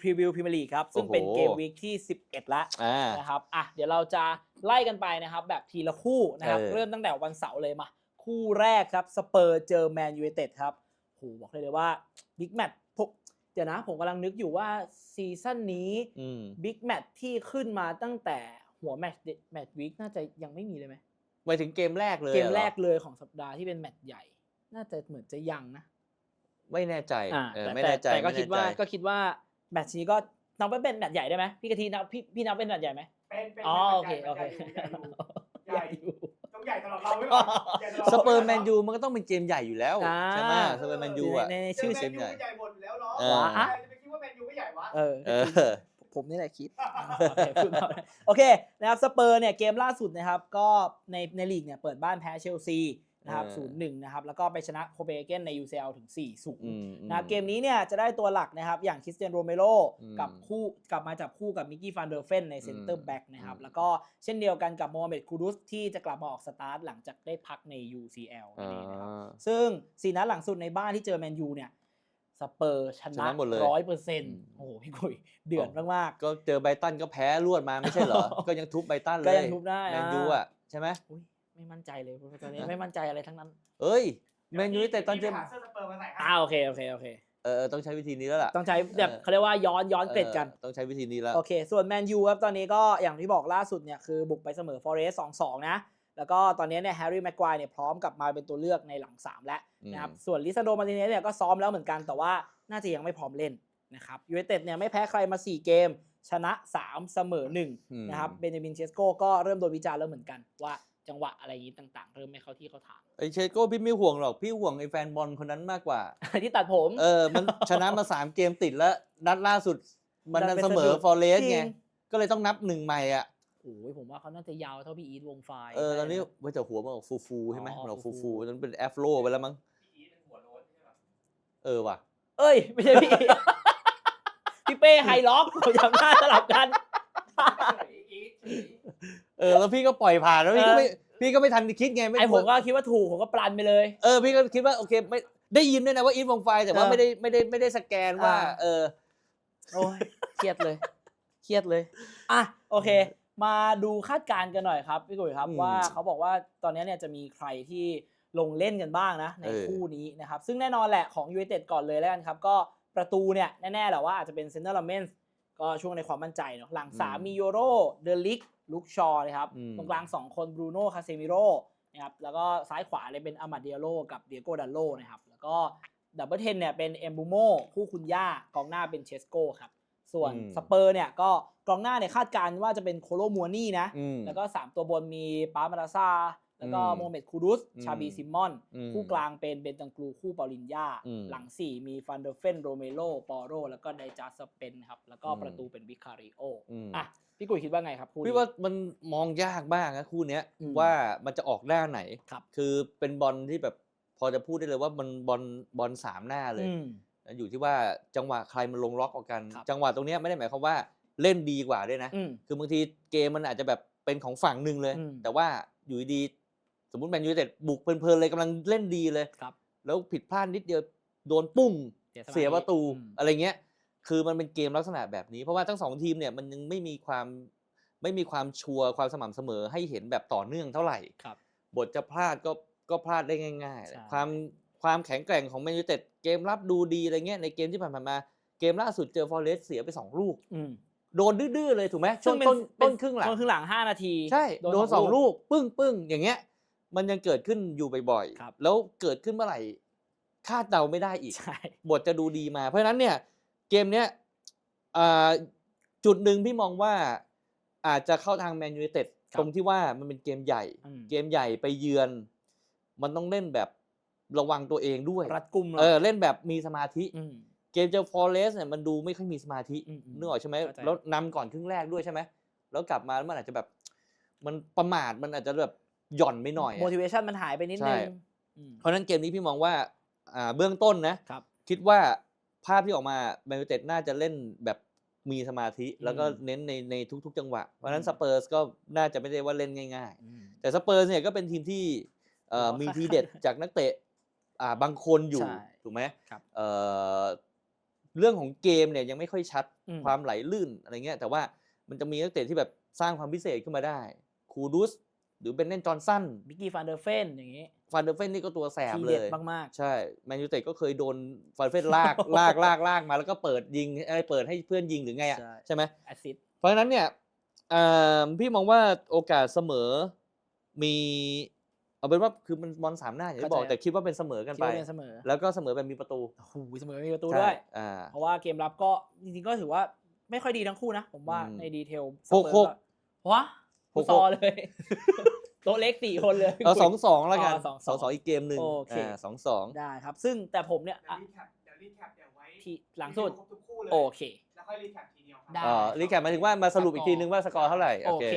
พรีวิวพรีเมียร์ลีกครับ ซึ่งเป็นโอ้โหเกมวีคที่ 11แล้วอ่านะครับอะเดี๋ยวเราจะไล่กันไปนะครับ แบบทีละคู่นะครับเออเริ่มตั้งแต่วันเสาร์เลยมา คู่แรกครับสเปอร์เจอแมนยูไนเต็ดครับโหบอกเลยเลยว่าบิ๊กแมตช์ผมเดี๋ยวนะผมกำลังนึกอยู่ว่าซีซั่นนี้อืมบิ๊กแมตช์ที่ขึ้นมาตั้งแต่หัวแมตช์แมตช์วีคน่าจะยังไม่มีเลยไหมไปถึงเกมแรกเลย เกมหอแรกเลยของสัปดาห์ที่เป็นแมตช์ใหญ่ น่าจะเหมือนจะยังนะ ไม่แน่ใจอ่าเออแต่ไม่แน่ใจแต่ก็ไม่คิดแน่ว่าใจก็คิดว่า แมตช์นี้ก็นับว่าเป็นแมตช์ใหญ่ได้ไหมพี่กะทีนับพี่พี่นับเป็นแมตช์ใหญ่ไหมเป็นเป็นอ๋อเป็นโอเคใหญ่โอเคใหญ่อยู่ใหใหญ่อยู่ญ่ต้องใหญ่สำหรับเราไว้ก่อนใหญ่ำหบสเปอร์าแมนยูมันก็ต้องเป็นเกมใหญ่อยู่แล้วอ่าใช่ไหมสเปอร์แมนยูอะในในเจชื่อแมเสีนยงยูใหญ่ใหญ่หมดแล้วเนาะเออใครจะไปคิดว่าแมนยูไม่ใหญ่วะเออเออผมนี่แหละคิดโอเคพูดต่อโอเคนะครับสเปอร์เนี่ยเกมล่าสุดนะครับก็ในในลีกเนี่ยเปิดบ้านแพ้เชลซี นะครับเออศูนย์หนึ่งนะครับแล้วก็ไปชนะโคเปนเฮเกนใน UCL ถึง4ศูนอืย์มนะครับเกมนี้เนี่ยจะได้ตัวหลักนะครับอย่างคริสเตียนโรเมโรอืมกับคู่กลับมาจับคู่กับมิกกี้ฟานเดอร์เฟนในเซนเตออืร์มแบ็กนะครับอืมแล้วก็เช่นเดียวกันกับโมฮัมเหม็ดคูดุสที่จะกลับมาออกสตาร์ทหลังจากได้พักใน UCL นั่นเองนะครับอ่าซึ่งสี่นัดหลังสุดในบ้านที่เจอแมนยูเนี่ยสเปอร์ชชนะนะหมดเลยร้อยเปอร์เซ็นต์อืมโอ้โหพี่กุยเดือดมากก็เจอไบรตันก็แพ้รวดมาไม่ใช่เหรอ ก็ยังทุบไบรตันๆเลย ก็ยังทุบได้แมนยูอะใช่ไหมอุ้ย ไม่มั่นใจเลยตอนนี้ฮะไม่มั่นใจอะไรทั้งนั้น เอ้ยแมนยูแต่ตอนเจจะอหาเสื้อสเปอร์มาใส่ให้อ่าโอเคโอเคโอเคเออเออต้องใช้วิธีนี้แล้วล่ะต้องใช้แบบเออเขาเรียกว่าย้อนย้อนเกร็ดกันออต้องใช้วิธีนี้แล้ว โอเค ส่วนแมนยูครับ ตอนนี้ก็อย่างที่บอกล่าสุดเนี่ยคือบุกไปเสมอฟอเรสต์2-2นะ แล้วก็ตอนนี้เนี่ยแฮร์รี่แม็กควายเนี่ยพร้อมกลับมาเป็นตัวเลือกในหลัง 3 แล้วนะครับ อืม ส่วนลิซาโดมาร์ติเนสเนี่ยก็ซ้อมแล้วเหมือนกันแต่ว่าน่าจะยังไม่พร้อมเล่นนะครับยูไนเต็ดเนี่ยไม่แพ้ใครมา 4 เกม ชนะ 3 เสมออืม1นะครับเบนจามินเชสโกก็เริ่มโดนวิจารณ์แล้วเหมือนกันว่า จังหวะอะไรอย่างนี้ต่างๆ เริ่มไม่เข้าที่เข้าทางไอเชโก้พี่ไม่ห่วงหรอกพี่ห่วงไอแฟนบอลคนนั้นมากกว่า ที่ตัดผมเออมันชนะมาสามเกมติดแล้ว นัดล่าสุดมันดันไปเสมสะดุอดฟอร์เรสจริไงงก็เลยต้องนับหนึ่งใหม่อะโอ้ยผมว่าเขาน่าจะยาวเท่าพี่อีทวงไฟล์เออตอนนี้ได้ะเว้ยแต่หัวมันออกฟูฟูๆใช่ไหมอ๋อมันออกฟูฟูๆฟูๆนั้นเป็นแอฟโรไปแล้วมั้งพี่อีทเป็นหัวโล้นใช่ปะเออว่ะ เอ้ย ไม่ใช่พี่พี่เป้ไฮล็อกผมจำหน้าสลับกันพี่อีท เออแล้วพี่ก็ปล่อยผ่านแล้วพี่ก็ไม่พี่ก็ไม่ทันคิดไงไอผมก็คิดว่าถูกผมก็ปลันไปเลย เออพี่ก็คิดว่าโอเคไม่ได้ยินด้วยนะว่าอีทวงไฟแต่ว่าเออไม่ได้ไม่ได้ไม่ได้สแกนว่าอ่า เออโอ้ยเครียดเลยเครียดเลยอะโอเค มาดูคาดการณ์กันหน่อยครับพี่กุยครับอืมว่าเขาบอกว่าตอนนี้เนี่ยจะมีใครที่ลงเล่นกันบ้างนะ ในเออคู่นี้นะครับ ซึ่งแน่นอนแหละของยูไนเต็ดก่อนเลยแล้วกันครับ ก็ประตูเนี่ยแน่ๆแหละว่าอาจจะเป็นเซนเตอร์ลาเมนส์ ก็ช่วงในความมั่นใจเนาะหลังสามมีโยโรเดลิกลุกชอนะครับอืมตรงกลาง2คนบรูโน่คาเซมิโรนะครับแล้วก็ซ้ายขวาเลยเป็นอามาเดียโลกับเดียโกดัลโลนะครับแล้วก็ดับเบิลเทนเนี่ยเป็นเอมบูโมคู่คุณย่ากองหน้าเป็นเชสโกครับส่วนอืมสเปอร์เนี่ยก็กองหน้าเนี่ยคาดการณ์ว่าจะเป็นโคโลมัวนี่นะอืมแล้วก็ 3 ตัวบนมีปามาราซา แล้วก็อืมโมเมดคูรุสอืมชาบีซิมอนอืมคู่กลางเป็นเบนตังกลูคู่ปอลินยาอืมหลัง 4 มีฟันเดอร์เฟนโรเมโลปอโร แล้วก็ไดจาสเปนครับ แล้วก็อืมประตูเป็นวิคาริโออืมอะพี่กุยคิดว่าไงครับคู่นี้พี่ว่ามันมองยากมากนะคู่เนี้ยอืมว่ามันจะออกด้านไหนครับคือเป็นบอลที่แบบพอจะพูดได้เลยว่ามันบอลบอลสามหน้าเลยอืมอยู่ที่ว่าจังหวะใครมันลงล็อกออกกันครับจังหวะตรงเนี้ยไม่ได้หมายความว่าเล่นดีกว่าด้วยนะอืมคือบางทีเกมมันอาจจะแบบเป็นของฝั่งหนึ่งเลยอืมแต่ว่าอยู่ดีๆ สมมติแมนยูเต็ดบุกเพลินๆเลยกำลังเล่นดีเลย ครับ แล้วผิดพลาดนิดเดียวโดนปุ้งเสียสมาธิเสียประตูอืม อะไรเงี้ย คือมันเป็นเกมลักษณะแบบนี้ เพราะว่าทั้งสองทีมเนี่ยมันยังไม่มีความไม่มีความชัวร์ความสม่ำเสมอให้เห็นแบบต่อเนื่องเท่าไหร่ ครับ บทจะพลาดก็ก็พลาดได้ง่ายใช่ ๆ ความความแข็งแกร่งของแมนยูเต็ดเกมรับดูดีอะไรเงี้ยในเกมที่ผ่านๆมา เกมล่าสุดเจอฟอร์เรสเสียไปสองลูก อืมโดนดื้อๆเลยถูกไหมช่วงซึ่ต้นเป็ต้นครึ่งหลัง ต้นครึ่งหลังห้านาทีใช่ โดนสองลูกกปึ้งปึ้งอย่างเงี้ย มันยังเกิดขึ้นอยู่บ่อยครับ ๆ แล้วเกิดขึ้นเมื่อไหร่คาดเดาไม่ได้อีก ใช่ บทจะดูดีมา เพราะฉะนั้นเนี่ยเกมเนี้ยอ่าจุดหนึ่งพี่มองว่าอาจจะเข้าทางแมนยู i เต็ดครับ ตรงที่ว่ามันเป็นเกมใหญ่ อืมเกมใหญ่ไปเยือน มันต้องเล่นแบบระวังตัวเองด้วย รัดกุมเออเล่นแบบมีสมาธิอืมเกมเจอฟอร์เรสเนี่ยมันดูไม่ค่อยมีสมาธิอืมอืมนึกออกใช่ไหมเข้าใจ แล้วนำก่อนครึ่งแรกด้วยใช่ไหมแล้วกลับมามันอาจจะแบบ มันประมาทมันอาจจะแบบ หย่อนไม่หน่อยอะ motivation มันหายไปนิดใช่นึงอืม เพราะฉะนั้นเกมนี้พี่มองว่าอ่าเบื้องต้นนะครับ คิดว่าภาพที่ออกมาแมนยูเต็ดน่าจะเล่นแบบมีสมาธิ แล้วก็อืมเน้นในในทุก ๆ จังหวะ เพราะฉะนั้นอืมสเปอร์สก็น่าจะไม่ได้ว่าเล่นง่าย อืม ๆ แต่สเปอร์สเนี่ยก็เป็นทีมที่เอ่อผมว่ามีค่อนทีเด็ดข้างจากนักเตะอ่าบางคนอยู่ ใช่ถูกไหมครับเอ่อเรื่องของเกมเนี่ยยังไม่ค่อยชัดอืม ความไหลลื่นอะไรเงี้ยแต่ว่ามันจะมีนักเตะที่แบบสร้างความพิเศษขึ้นมาได้คูดุส หรือเบนเนนจอห์นสันบิกกี้ฟันเดอร์เฟนอย่างงี้ฟันเดอร์เฟนนี่ก็ตัวแสบทีเลเด็ดย มากใช่แมนยูเต็ดก็เคยโดนฟันเดอร์เฟนลากลากลากลากมาแล้วก็เปิดยิงไอ้ยเปิดให้เพื่อนยิงหรือไงอะใช่ ใช่ไหม ๆแอสซิสต์เพราะฉะนั้นเนี่ยอ่าพี่มองว่าโอกาสเสมอมีเอาเป็นว่าคือมันบอลสามหน้าอย่างที่บอกแต่คิดว่าเป็นเสมอกันคิดไปว่าเป็นเสมอแล้วก็เสมอแบบมีประตูโอ้โหเสมอมีประตูใช่ด้วยอ่า เพราะว่าเกมรับก็จริงๆก็ถือว่าไม่ค่อยดีทั้งคู่นะ ผมว่าอืมในดีเทลหกหกวะห ฟุกตหกซอลเลยโต๊ะเล็กสี่คนเลยเอาสองสองแล้วกันอ๋อสองสองสองอีกเกมหนึ่งโอเคอ่าสองสองได้ครับ ซึ่งแต่ผมเนี่ยเดี๋ยวอะรีแคปเดี๋ยวรีแคปเดี๋ยวไว้ที่หลังสุดครบทุกคู่เลยโอเคแล้วค่อยรีแคปทีเดียวครัได้อ๋อรีแคปหมายถึงว่ามาสรุปอีกทีนึงว่าสกอร์เท่าไหร่โอเค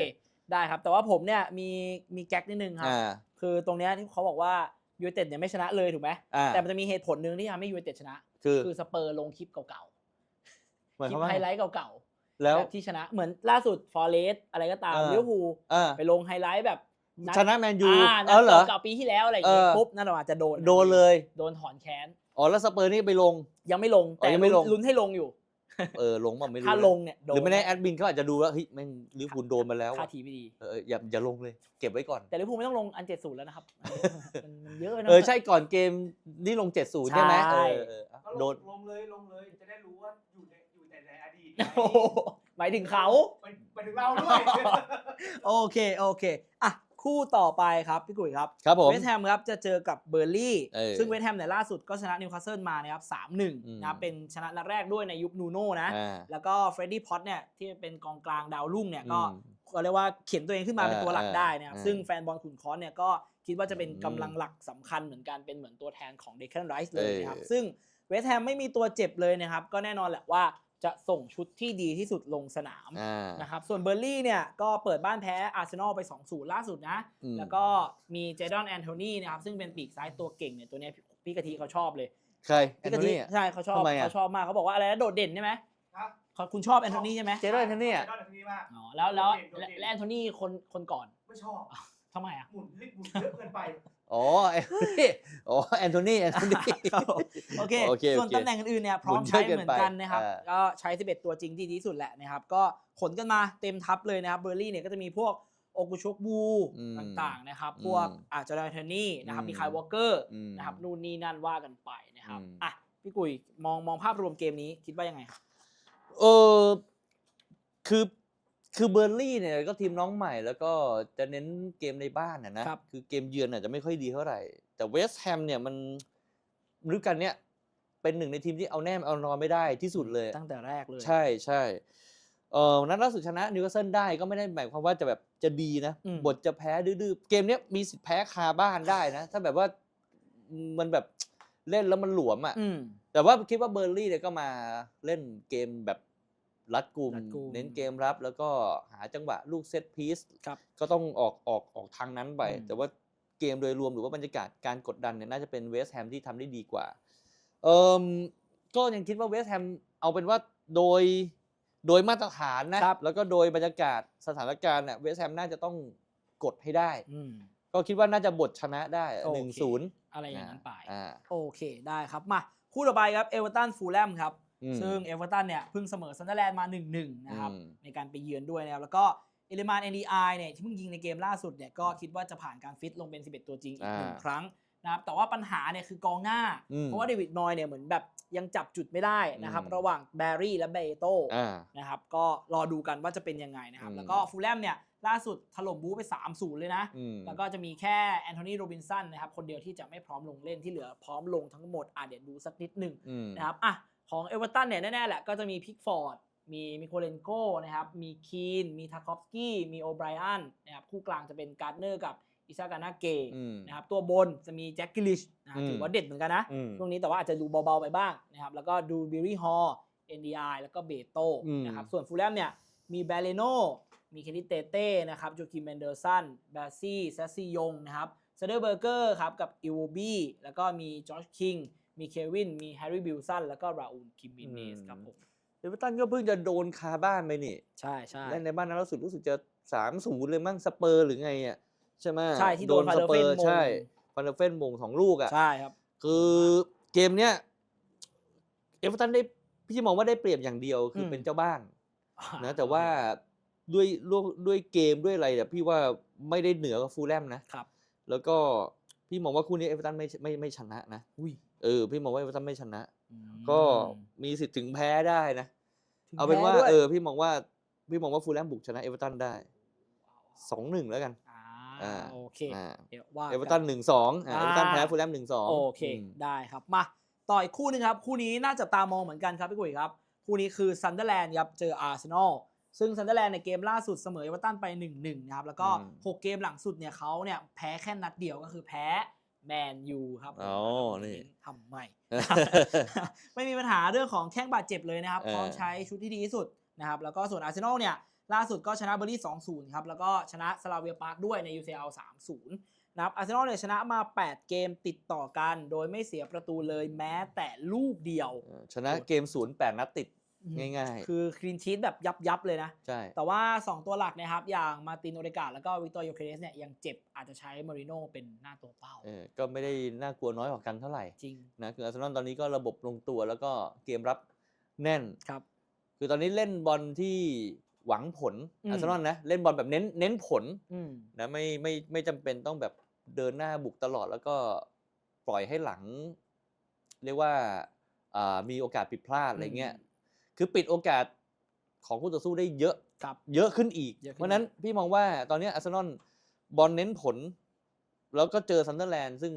ได้ครับ แต่ว่าผมเนี่ยมีมีแก๊กนิดนึงครับอ่าคือตรงเนี้ยที่เขาบอกว่ายู i เต็ดเนี่ยไม่ชนะเลยถูกไหมอ่าแต่มันจะมีเหตุผลหนึ่งที่ทำให้ยู i เต็ดชนะคือคือสเปอร์ลงคลิปเก่าหมายๆคคลิวามปว่าไฮไลท์เก่าๆ แล้วแบบที่ชนะเหมือนล่าสุดฟอร์เรสอะไรก็ตามเออ ลิเวอร์พูลอ่าไปลงไฮไลท์แบบนัดชนะแมนยูอ่านัเอดอเหรอ เก่าๆปีที่แล้วอะไรอย่างเงี้ยเออ ปุ๊บนั่นเราอาจจะโดนโดนเลย โดนถอนแค้นอ๋อแล้วสเปอร์นี่ไปลง ยังไม่ลงอ๋อแต่ยังไม่ลง ลุ้นให้ลงอยู่ เออลงมาไม่รู้ถ้านะลงเนี่ยโดนหรือไม่แน่แอดมินเขาอาจจะดูว่าเฮ้ยแม่งลิเวอร์พูลโดนมาแล้วค่าว่ะทีไม่ดี เอออย่าอย่าลงเลย เก็บไว้ก่อน แต่ลิเวอร์พูลไม่ต้องลงอันเจ็ดศูนย์แล้วนะครับ มันมันเยอะนะ เออใช่ก่อนเกมนี่ลง 70 ใช่ไหมใช่ เออเออก็โดลนงลงเลยลงเลยจะได้รู้ โอ้โหหมายถึงเขา ไปไปถึงเราด้วย โอเค โอเค อะ คู่ต่อไปครับ พี่กุยครับ ครับผม เวสต์แฮมครับ จะเจอกับเบอร์ลี่ เออซึ่งเวสต์แฮมเนี่ยล่าสุดก็ชนะนิวคาสเซิลมานะครับสามหนึ่งอืม นะครับเป็นชนะนัดแรกด้วยในยุคนูโน่นะ อ่า แล้วก็เฟรดดี้พอตเนี่ยที่เป็นกองกลางดาวรุ่งเนี่ยก็อืมก็เรียกว่าเขียนตัวเองขึ้นมาเป็นตัวหลักเออได้นะครับเออซึ่งแฟนบอลขุนค้อนเนี่ยก็คิดว่าจะเป็นอืมกำลังหลักสำคัญเหมือนกันเป็นเหมือนตัวแทนของเดค a n นไรส์เลยนะครับ เออ ซึ่งเวสต์แฮมไม่มีตัวเจ็บเลยนะครับ ก็แน่นอนแหละว่า จะส่งชุดที่ดีที่สุดลงสนามอ่านะครับส่วนเบอร์ลี่เนี่ยก็เปิดบ้านแพ้อาร์เซนอลไป 2-0 ล่าสุดนะอืมแล้วก็มีเจดอนแอนโทนีนะครับซึ่งเป็นปีกซ้ายตัวเก่งเนี่ยตัวเนี้ยพี่พี่กะทิเขาชอบเลยใครแอพี่นกะโททินีอะใช่เขาชอบทำไมอะเขาชอบมากเขาบอกว่าอะไรนะโดดเด่นใช่ไหมครับเขาคุณชอบแอนโทนีใช่ไหมเจดอนแอนโทนีอะเจดอนแอนโทนีมากอ๋อแล้วแล้วโดดเด่นโดดเด่นและแอนโทนีคนคนก่อนไม่ชอบทำไมอะหมุนลิกหมุนเยอะเกินไป อ๋อแอนโทนีอ๋อแอนโทนีแอนโทนี โอเค โอเคส่วนโอเคตำแหน่งอื่นๆเนี่ยพร้อมหมุนเยใช้อะเกินเหมือนกันไปนะครับอ่าก็ใช้ 11 ตัวจริงที่ดีที่สุดแหละนะครับ ก็ขนกันมาเต็มทัพเลยนะครับ เบอร์ลี่เนี่ยก็จะมีพวกโอกุชกบูอืมต่างๆนะครับอืมพวกอาจจะดอยเทนนี่นะครับอืมมีคายวอลเกอร์อืมนะครับ นู่นนี่นั่นว่ากันไปนะครับอืมอะ พี่กุยมองมองภาพรวมเกมนี้คิดว่ายังไงครับ เออคือ คือเบอร์ลี่เนี่ยก็ทีมน้องใหม่แล้วก็จะเน้นเกมในบ้านนะนะครับ คือเกมเยือนอาจจะไม่ค่อยดีเท่าไหร่ แต่เวสต์แฮมเนี่ยมันฤดูกาลเนี้ยเป็นหนึ่งในทีมที่เอาแน่เอานอนไม่ได้ที่สุดเลย ตั้งแต่แรกเลย ใช่ใช่เออนัดล่าสุดชนะนิวคาสเซิลได้ก็ไม่ได้หมายความว่าจะแบบจะดีนะ อืม บทจะแพ้ดื้อๆเกมเนี้ยมีสิทธิ์แพ้คาบ้านได้นะ ถ้าแบบว่ามันแบบเล่นแล้วมันหลวมอะ อืมแต่ว่าคิดว่าเบอร์ลี่เนี่ยก็มาเล่นเกมแบบ รัดกุมรัดกุมเน้นเกมรับ แล้วก็หาจังหวะลูกเซตพีซครับก็ต้องออกออกออกทางนั้นไป อืม แต่ว่าเกมโดยรวมหรือว่าบรรยากาศการกดดันเนี่ยน่าจะเป็นเวสต์แฮมที่ทำได้ดีกว่าเอิมก็ยังคิดว่าเวสต์แฮมเอาเป็นว่าโดยโดยมาตรฐานนะ ครับ แล้วก็โดยบรรยากาศสถานการณ์เนี่ยเวสต์แฮมน่าจะต้องกดให้ได้ อืม ก็คิดว่าน่าจะบทชนะได้โอเค หนึ่งศูนย์อะไรอย่างนั้นไป อ่า โอเคได้ครับ มา คู่ต่อไปครับเอเวอร์ตันฟูลแลมครับอืม ซึ่งเอเวอร์ตันเนี่ยเพิ่งเสมอซันเดอร์แลนด์มา 1-1 นะครับอืมในการไปเยือนด้วยนะครับแล้วก็เอลิมาน NDI เนี่ยที่เพิ่งยิงในเกมล่าสุดเนี่ยก็คิดว่าจะผ่านการฟิตลงเป็น 11 ตัวจริงอีกหนึ่งอ่าครั้งนะครับแต่ว่าปัญหาเนี่ยคือกองหน้าอืมเพราะว่าเดวิดนอยเนี่ยเหมือนแบบยังจับจุดไม่ได้นะครับอืมระหว่างแบร์รี่และเบโตอ่านะครับก็รอดูกันว่าจะเป็นยังไงนะครับอืมแล้วก็ฟูลแลมเนี่ยล่าสุดถล่มบู๊ไป3-0 เลยนะอืมแล้วก็จะมีแค่แอนโทนีโรบินสันนะครับ คนเดียวที่จะไม่พร้อมลงเล่นที่เหลือพร้อมลงทั้งหมดอะเดี๋ยวดูสักนิดหนึ่งอืมนะครับอะ ของเอเวอร์ตันเนี่ยแน่ๆแหละก็จะมีพิกฟอร์ดมีมิโคเลนโกนะครับมีคีนมีทาคอฟสกี้มีโอไบรอันนะครับคู่กลางจะเป็นการ์ดเนอร์กับอิซากานาเกอืมนะครับตัวบนจะมีแจ็คกิลิชนะครับอืมถือว่าเด็ดเหมือนกันนะอืมช่วงนี้แต่ว่าอาจจะดูเบาๆไปบ้างนะครับแล้วก็ดูบิลลี่ฮอล NDI แล้วก็เบโตอืมนะครับส่วนฟูลแลมเนี่ยมีแบเลโนมีเคนนิเตเต้นะครับโจคิมเมนเดอร์สันแบซี่แซสซี่ยงนะครับเซเดอร์เบอร์เกอร์ครับกับอิวบี้แล้วก็มีจอร์จคิง มีเควิน มีแฮร์รี่บิลสัน แล้วก็ราอูลคิมมิเนสครับผมเอเวอร์ตันก็เพิ่งจะโดนคาบ้านไปนี่ ใช่ใช่เล่นในบ้านนั้นล่าสุดรู้สึกจะสามศูนย์เลยมั้งสเปอร์หรือไงอะใช่ไหมใช่ที่โดนส Van der เปอ Ven ร์มงใช่ฟันเดอร์เฟนมงสองลูกอะใช่ครับ คือเกมเนี้ยเอเวอร์ตันได้พี่มองว่าได้เปรียบอย่างเดียวคืออมเป็นเจ้าบ้านอ่านะแต่ว่าด้วยด้วยด้วยเกมด้วยอะไรเนี่ยพี่ว่าไม่ได้เหนือกว่าฟูลแลมนะครับ แล้วก็พี่มองว่าคู่นี้เอเวอร์ตันไม่ไม่ไม่ชนะนะอุ้ย เออพี่มองว่าเอเวอร์ตันไม่ชนะอืมก็มีสิทธิ์ถึงแพ้ได้นะถึงเอาเป็นว่าแพ้ด้วยเออพี่มองว่าพี่มองว่าฟูลแลมบุกชนะเอเวอร์ตันได้สองหนึ่งแล้วกันอ่าอ่าโอเคอ่าเดี๋ยวว่าเอเวอร์ตันหนึ่งสองเอเวอร์ตันอ่าแพ้ฟูลแลมหนึ่งสองโอเคได้ครับมาต่ออีกคู่หนึงครับ คู่นี้น่าจะตามองเหมือนกันครับพี่กุยครับ คู่นี้คือซันเดอร์แลนด์ครับเจออาร์เซนอลซึ่งซันเดอร์แลนด์ในเกมล่าสุดเสมอเอเวอร์ตันไป 1-1 นะครับ แล้วก็ 6 เกมหลังสุดเนี่ยเขาเนี่ยแพ้แค่นัดเดียวก็คือแพ้ แมนยูครับอ๋อนี่ทำไมไม่มีปัญหาเรื่องของแข้งบาดเจ็บเลยนะครับเออพร้อมใช้ชุดที่ดีที่สุดนะครับ แล้วก็ส่วนอาร์เซนอลเนี่ย ล่าสุดก็ชนะเบอร์ลี่2-0 ครับ แล้วก็ชนะสลาเวียปาร์คด้วยใน UCL 3-0นะครับอาร์เซนอลเนี่ยชนะมา 8 เกมติดต่อกัน โดยไม่เสียประตูเลยแม้แต่ลูกเดียวเออชนะเกมศูนย์แปดนัดติด ง่ายๆ คือคลีนชีตแบบยับยับๆเลยนะ ใช่ แต่ว่า 2 ตัวหลักนะครับ อย่างมาร์ตินโอเดกาแล้วก็วิกตอร์โยเคเรสเนี่ยยังเจ็บอาจจะใช้มาริโน่เป็นหน้าตัวเป้า เออ ก็ไม่ได้น่ากลัวน้อยกว่ากันเท่าไหร่ จริง นะ คืออาร์เซนอลตอนนี้ก็ระบบลงตัวแล้วก็เกมรับแน่น ครับ คือตอนนี้เล่นบอลที่หวังผลอืมอาร์เซนอลนะ เล่นบอลแบบเน้นเน้นผลอืมนะ ไม่ไม่ไม่จำเป็นต้องแบบเดินหน้าบุกตลอดแล้วก็ปล่อยให้หลัง เรียกว่าอ่ามีโอกาสผิดพลาดอะไรเงี้ยอืม คือปิดโอกาสของคู่ต่อสู้ได้เยอะครับเยอะขึ้นอีก เยอะขึ้น เพราะฉะนั้นพี่มองว่าตอนนี้อาร์เซนอลบอลเน้นผล แล้วก็เจอซันเดอร์แลนด์ซึ่ง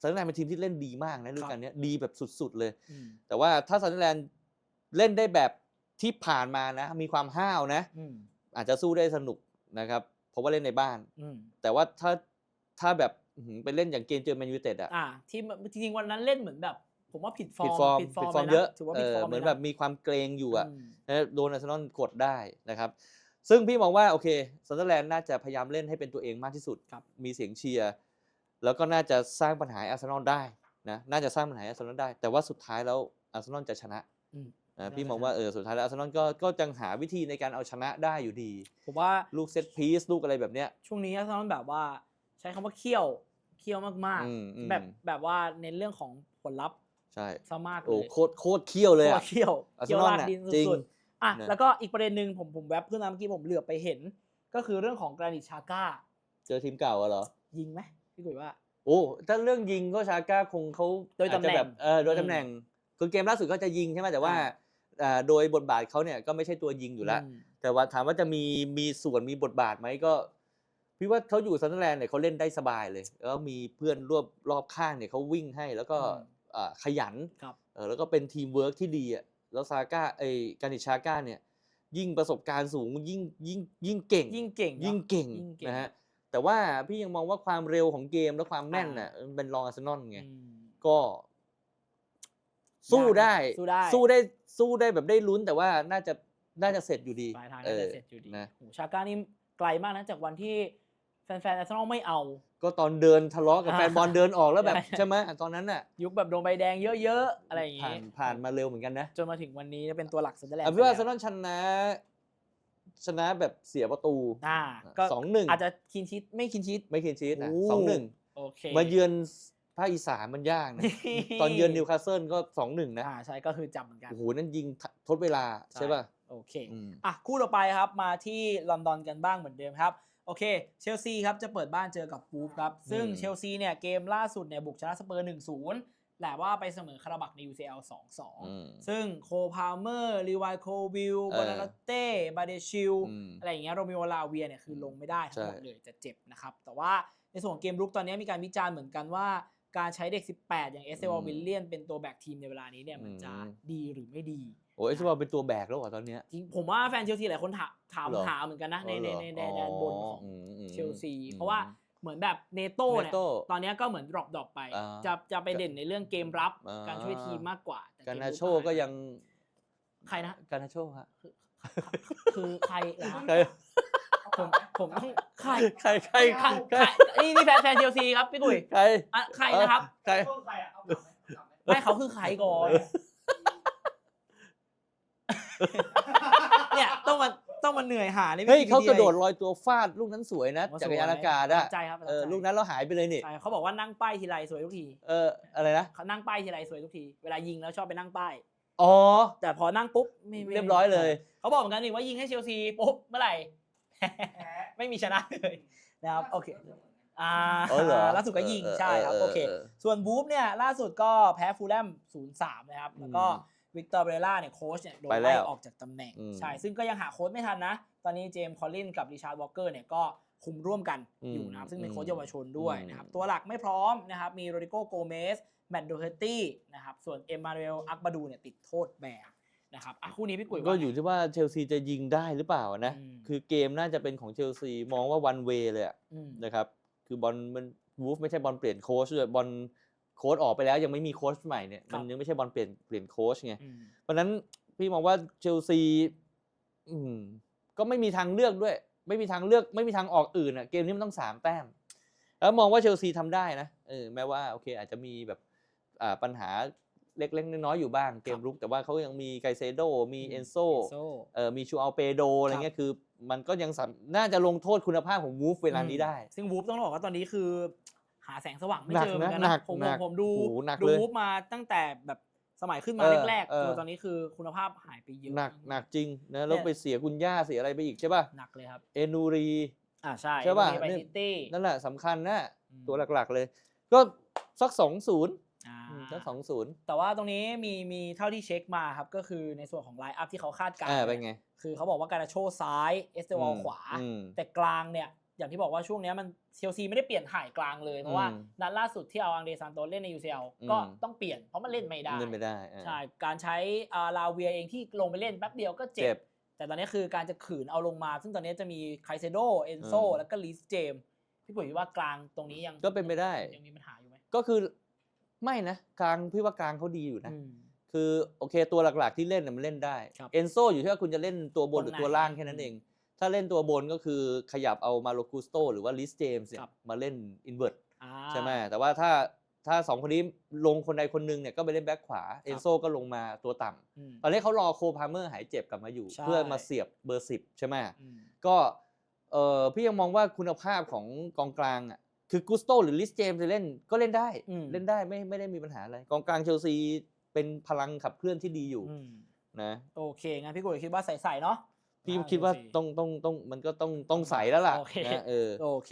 ซันเดอร์แลนด์เป็นทีมที่เล่นดีมากนะฤดูกาลเนี้ยดีแบบสุดๆเลย อืมแต่ว่าถ้าซันเดอร์แลนด์เล่นได้แบบที่ผ่านมานะ มีความห้าวนะ อืมอาจจะสู้ได้สนุกนะครับ เพราะว่าเล่นในบ้าน อืมแต่ว่าถ้าถ้าแบบอื้อหือไปเล่นอย่างเกมเจอแมนยูเต็ดอะ อ่าที่จริงๆวันนั้นเล่นเหมือนแบบ ผมว่าผิดฟอผิร์ดมฟอร์มผิดฟอผิดร์มฟอร์มลเยอะถือว่าเอผิดอฟอร์มเหมือนลยะแบบมีความเกรงอยู่อะมนะโดนอาร์เซนอลกดได้นะครับ ซึ่งพี่มองว่าโอเคซันเดอร์แลนด์น่าจะพยายามเล่นให้เป็นตัวเองมากที่สุดครับมีเสียงเชียร์แล้วก็น่าจะสร้างปัญหาให้อาร์เซนอลได้นะน่าจะสร้างปัญหาให้อาร์เซนอลได้ แต่ว่าสุดท้ายแล้วอาร์เซนอลจะชนะอืมนะน่าพี่จะมองว่าชนะเออสุดท้ายแล้วอาร์เซนอลก็ก็จังหาวิธีในการเอาชนะได้อยู่ดี ผมว่าลูกเซตพีซลูกอะไรแบบเนี้ยช่วงนี้อาร์เซนอลแบบว่า ใช้คำว่าเคี่ยวเคี่ยวมากอืมอืมๆแบบแบบว่าเน้นเรื่องของผลลัพธ์ ใช่ซะมากเลโอ้ยโคตรโคตรเคี่ยวเลยโคอะตรเคี่ยวอาร์เซเคี่ยนวอลลากน่ะดินจริงสุดๆอะนะ แล้วก็อีกประเด็นหนึ่งผมผมแวบเพื่อนมาเมื่อกี้ผมเหลือบไปเห็น ก็คือเรื่องของกรานิตชาก้า เจอทีมเก่าอะเหรอ ยิงไหมพี่กุยว่า โอ้ถ้าเรื่องยิงก็ชาก้าคงเขาโดยตำแหน่งอาจจะแบบเออโดยตำแหน่งคือเกมล่าสุดเขาจะยิงใช่ไหมแต่ว่าอ่าอ่าโดยบทบาทเขาเนี่ยก็ไม่ใช่ตัวยิงอยู่แล้ว ม แต่ว่าถามว่าจะมีมีส่วนมีบทบาทไหมก็พี่ว่าเขาอยู่ซันเดอร์แลนด์เนี่ยเขาเล่นได้สบายเลย แล้วมีเพื่อนรอบรอบข้างเนี่ยเขาวิ่งให้แล้วก็อืมอ่า ขยันครับเออแล้วก็เป็นทีมเวิร์กที่ดีอะแล้วซาก้าไอ้การิชาก้าเนี่ยยิ่งประสบการณ์สูงยิ่งยิ่งยิ่งเก่ง ยิ่งเก่งเนอะยิ่งเก่งยิ่งเก่งนะฮะแต่ว่าพี่ยังมองว่าความเร็วของเกมและความแม่นน่ะมันเป็นรองอาร์เซนอลไงอืมก็สู้ยากนะได้สู้ได้สู้ได้สู้ได้แบบได้ลุ้นแต่ว่าน่าจะน่าจะเสร็จอยู่ดีปลายทางอน่าอจะเสร็จอยู่ดีนะโหชาก้านี่ไกลมากนะจากวันที่แฟนๆอาร์เซนอลไม่เอา ก็ตอนเดินทะเลาะกับอ่าแฟนบอลเดินออกแล้วแบบใช่ใช่ไหมตอนนั้นน่ะยุคแบบโดนใบแดงเยอะๆ อะไรอย่างผ่างี้นผ่านมาเร็วเหมือนกันนะจนมาถึงวันนี้เป็นตัวหลักซันเดอร์แลนเอาด์เป็นว่าไปอาร์เซแล้วนอลชนะ ชนะแบบเสียประตูอ่าก็สองหนึ่งอาจจะคินชิตไม่คินชิต ไม่เคียนชีตนะโอ้ สองหนึ่งโอเคมาเยือนภาคอีสานมันยากนะตอนเยือนนิวคาสเซิลก็สองหนึ่งนะอ่าใช่ก็คือจับเหมือนกัน โอ้โหนั่นยิงทดเวลาใช่ป่ะโอเค อืม อะคู่ต่อไปครับมาที่ลอนดอนกันบ้างเหมือนเดิมครับ โอเค เชลซีครับจะเปิดบ้านเจอกับฟูฟครับ ซึ่งอืมเชลซีเนี่ยเกมล่าสุดเนี่ยบุกชนะสเปอร์1-0แต่ว่าไปเสมอคาราบักใน UCL 2-2อืมซึ่งโคพาเมอร์รีวายโควิลเออบอนาเต้บาเดชิลอืมอะไรอย่างเงี้ยโรมิโอลาเวียเนี่ยคือลงไม่ได้ทั้งหมดใช่เลยจะเจ็บนะครับ แต่ว่าในส่วนของเกมรุกตอนนี้มีการวิจารณ์เหมือนกันว่าการใช้เด็ก 18 อย่างเอสเซวอลวิลเลียนเป็นตัวแบกทีมในเวลานี้เนี่ยมันจะดีหรือไม่ดี โอ้ยเอสบอลเป็นตัวแบกแล้วเหรอตอนเนี้ย จริงผมว่าแฟนเชลซีหลายคนถามถามเหรอ หาเหมือนกันนะในอ๋อในเหรอในในแดนบนของอืมอืมเชลซีอืมเพราะว่าเหมือนแบบเนโต้เนี่ยเนโต้ ตอนนี้ก็เหมือนดรอปดรอปไป อ่าจะจะไปเด่นในเรื่องเกมรับอ่า การช่วยทีมมากกว่าแต่การเมนารุโชก็ยังใครนะ การนาโชฮะคือใครเหรอฮะใครผมผมต้องใครใครใครใครใครนี่นี่แฟนแฟนเชลซีครับพี่กุยใครอะใครนะครับใครช่วงใครอะเอาถามไหมถามไหมไม่เขาคือใครก่อน เนี่ยต้องมาต้องมาเหนื่อยหาในเฮ้ยวิเขาธีกระโดดลอยตัวฟาดลูกนั้นสวยนะโอ้จักรยานสวยอากาศอะประทับใจครับประทับเออใจลูกนั้นเราหายไปเลยนี่ใช่เขาบอกว่านั่งป้ายทีไรสวยทุกทีเอออะไรนะเขานั่งป้ายทีไรสวยทุกทีเวลายิงแล้วชอบไปนั่งป้าย อ๋อ แต่พอนั่งปุ๊บไม่ไม่เรียบร้อยเลย เขาบอกเหมือนกันนี่ว่ายิงให้เชลซีปุ๊บเมื่อไหร่แพ้ไม่มีชนะเลยนะครับโอเคอ่าอ๋อเหรอล่าสุดก็ยิงเออใช่ครับเออโอเคเออส่วนบูฟเนี่ยล่าสุดก็แพ้ฟูลแลม0-3 นะครับ แล้วก็อืม วิกตอร์เบรล่าเนี่ยโค้ชเนี่ยโดนไปแล้ไล่วออกจากตำแหน่งอืมใช่ ซึ่งก็ยังหาโค้ชไม่ทันนะ ตอนนี้เจมส์คอลลินกับริชาร์ดวอลเกอร์เนี่ยก็คุมร่วมกันอืมอยู่นะครับ ซึ่งเป็นอืมโค้ชเยาวชนด้วยอืมนะครับ ตัวหลักไม่พร้อมนะครับ มีโรดิโกโกเมสแมตต์โดเฮตตี้นะครับ ส่วนเอ็มมานูเอลอักบาดูเนี่ยติดโทษแบนนะครับอะคู่นี้พี่กุ้ยก็ว่าอยู่ที่ว่าเชลซีจะยิงได้หรือเปล่านะอืมคือเกมน่าจะเป็นของเชลซีมองว่าวันเวเลยอะอืมนะครับ คือบอลมันวูฟไม่ใช่บอลเปลี่ยนโค้ชด้วยบอล โค้ชออกไปแล้วยังไม่มีโค้ชใหม่เนี่ยครัมับนยังไม่ใช่บอลเปลี่ยนเปลี่ยนโค้ชไงอืมเพราะฉะนั้นพี่มองว่าเชลซีอืมก็ไม่มีทางเลือกด้วย ไม่มีทางเลือกไม่มีทางออกอื่นอะเกมนี้มันต้องสามแต้ม แล้วมองว่าเชลซีทำได้นะเออแม้ว่าโอเค อาจจะมีแบบอ่าปัญหาเล็กๆน้อยๆอยู่บ้างเกมรุก แต่ว่าเขายังมีไกเซโดมีเอนโซโซ่เออมีชูอัลเปโดอะไรเงี้ยคือ มันก็ยังสามน่าจะลงโทษคุณภาพของวูฟเวลานี้ได้ ซึ่งวูฟต้องบอกว่าตอนนี้คือ หาแสงสว่างไม่หนักเจอเหมือนกันนะหนันะกผมหนักผมดูโอ้โหหนักดูเลยวูฟมาตั้งแต่แบบสมัยขึ้นมาเออแรกเออๆจนตอนนี้คือคุณภาพหายไปเยอะหนักหนักจริงนะแล้วเนี่ยไปเสียคุณย่าเสียอะไรไปอีกใช่ป่ะหนักเลยครับเอนูรีอ่าใช่ใช่ป่ะมีไปเนี่ยซิตี้นั่นแหละสำคัญนะอืมตัวหลักๆเลย ก็สักสองศูนย์อ่าสักสองศูนย์แต่ว่าตรงนี้มีมีเท่าที่เช็คมาครับ ก็คือในส่วนของไลน์อัพที่เขาคาดการณ์อ่าเป็นไง คือเขาบอกว่าการาโชซ้ายเอสเตวอลอืมขวาอืมแต่กลางเนี่ย อย่างที่บอกว่าช่วงเนี้ยมันเชลซีไม่ได้เปลี่ยนถ่ายกลางเลย เพราะว่าอืมนัดล่าสุดที่เอาอังเดรซานโตสเล่นใน UCL อืมก็ต้องเปลี่ยนเพราะมันเล่นไม่ได้เล่นไม่ได้อ่าใช่การใช้อ่าลาเวียเองที่ลงไปเล่นแป๊บเดียวก็เจ็เจ็บบแต่ตอนนี้คือการจะขืนเอาลงมา ซึ่งตอนนี้จะมีไคเซโดเอนโซอืมแล้วก็ลีสเจมส์พี่ปุ๋ยคิดว่ากลางตรงนี้ยังก็เป็นไปได้ยังมีปัญหาอยู่ไหมก็คือไม่นะกลางพี่ว่ากลางเขาดีอยู่นะอืมคือโอเคตัวหลักๆที่เล่นน่ะมันเล่นได้ครับเอนโซอยู่ที่ว่าคุณจะเล่นตัวบนหรือตรงไหนตัวล่างแค่นั้นเอง ถ้าเล่นตัวบนก็คือขยับเอามาโลกุสโตหรือว่าลิสเจมส์เนี่ยครับ มาเล่นอินเวอร์ตอ่า ใช่ไหมแต่ว่าถ้าถ้าสองคนนี้ลงคนใดคนหนึ่งเนี่ยก็ไปเล่นแบ็คขวาเอนโซก็ลงมาตัวต่ำอืม ตอนนี้เขารอโคพาเมอร์หายเจ็บกลับมาอยู่ ใช่ เพื่อมาเสียบเบอร์สิบใช่ไหมอืม ก็เออพี่ยังมองว่าคุณภาพของกองกลางอะคือกุสโตหรือลิสเจมจะเล่นก็เล่นได้อืม เล่นได้ไม่ไม่ได้มีปัญหาอะไรกองกลางเชลซีเป็นพลังขับเคลื่อนที่ดีอยู่อืมนะ โอเคงั้นพี่กุ้ยคิดว่าใส่ๆเนาะ พี่อ่าคิดว่าเชลซีต้องต้องต้องมันก็ต้องต้องใส่แล้วล่ะโอเค นะเออ โอเค